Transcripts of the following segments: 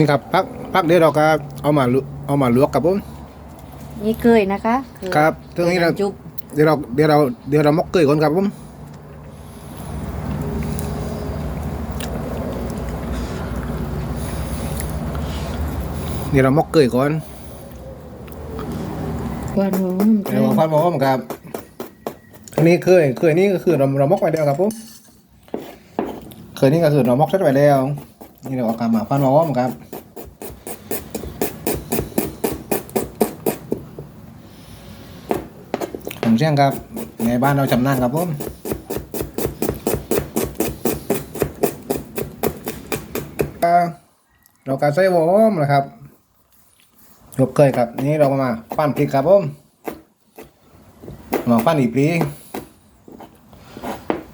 นี่ครับพักพักเดี๋ยวเราก็เอามาลวเอามาลวกครับผมนี่เคยนะคะเคยครับตรงนี้เราคยจุบเดี๋ยวเราเดี๋ยวเราเดี๋ยวเรามอกเกยก่อนครับผมเดี๋ยวเรามอกเกยก่อนกวนหัวมันเดี๋ยวเราพันหมอมครับอันนี้เคยเคยนี่ก็คือเราเรามอกไปแล้วครับผมเคยนี่ก็คือเรามอกเสร็จไปแล้ว นี่เราเอากลับมาพันหมอมครับผมเชี่ยงครับ ในบ้านเราชำนาญครับผมเราการใส่วอมนะครับยกเคยครับ นี่เรามาปั้นพริกครับผมมาปั้นอีปลี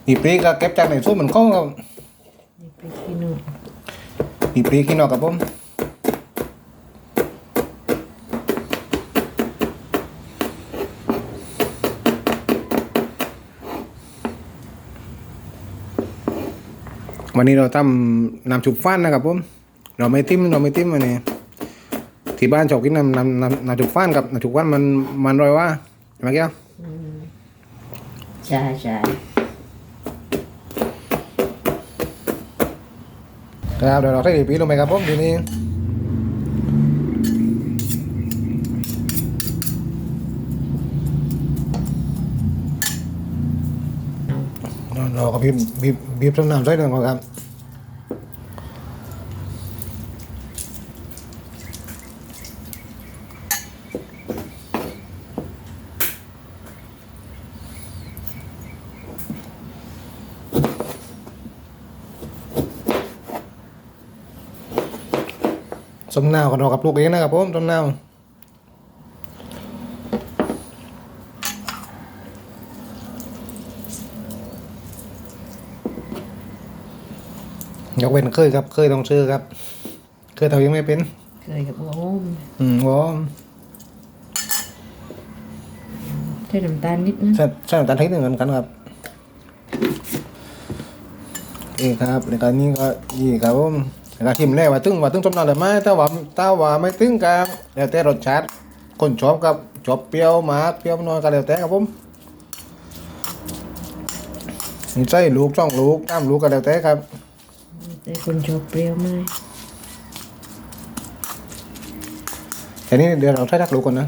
อีปลีก็เก็บจากในซุ้มเหมือนก้องครับนี่พริกขี้หนู อีปลีขี้นอกครับผมวันนี้เราทำน้ำชุบฟันนะครับผมเราไม่ติ้มเราไม่ติ้มวันนี้ที่บ้านชอบกินน้ำน้ำน้ำน้ำชุบฟันกับน้ำชุบฟันมันมันอร่อยว่าใช่ไหมแก้วใช่ใช่ ครับเดี๋ยวเราใส่อีปลีลงไปครับผมทีนี้เราเราก็บีบบีบบีบต้นน้ำใส่ลงไปครับ ส้มนาวของเรากับลูกเองนะครับผมส้มนาวยกเว้นเคยครับ เคยต้องซื้อครับ เคยเท่ายังไม่เป็น เคยกับหัวมอืมวอมใส่น้ำตาลนิดนะใช่ใช่น้ำตาลทิพย์หนึ่งกันครับนี่ครับในการนี้ก็นี่ครับผม ในการชิมแรกว่าตึ้งว่าตึ้งส้มนาวเลยไหมถ้าว่าถ้าว่าไม่ตึ้งครับแล้วแต่รสชาติคนชอบกับชอบเปรี้ยวมากเปรี้ยวน้อยก็แล้วแต่ครับผมนี่ใส่ลูกช่องลูกตามลูกก็แล้วแต่ครับแต่คนชอบเปรี้ยวไหมากแต่นี่เดี๋ยวเราใส่ทักลูกก่อนนะ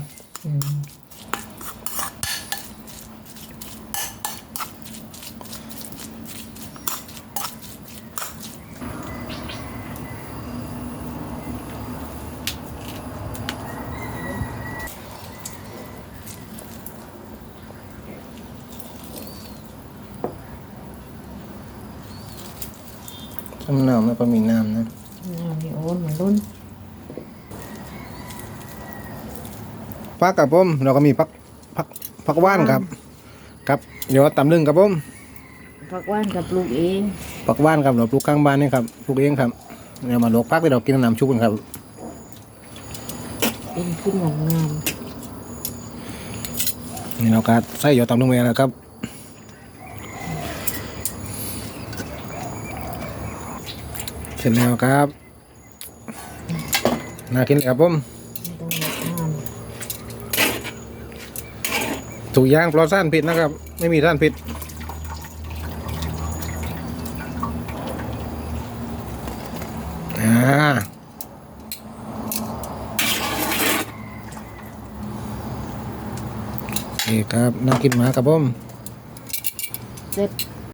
ถ้ามันหนาวมันก็มีน้ำนะน้ำนี่โอนเหมือนรุ่นผักกับผมเราก็มีผักผักผักว่านครับ ครับเดี๋ยวตำลึงครับผมผักหว่านกับปลูกเองผักว่านครับเราปลูกข้างบ้านนี่ครับปลูกเองครับเดี๋ยวมาลวกผักที่เรากินน้ำชุบกันครับเป็นขึ้นงามงามนี่เราก็ใส่หยอดตำลึงไปแล้วครับ เสร็จแล้วครับน่ากินเลยครับผมไม่ต้องงามถูกย่างปลอดสารพิษนะครับ ไม่มีสารพิษอ่านี่ครับน่ากินมากครับผมเสร็จ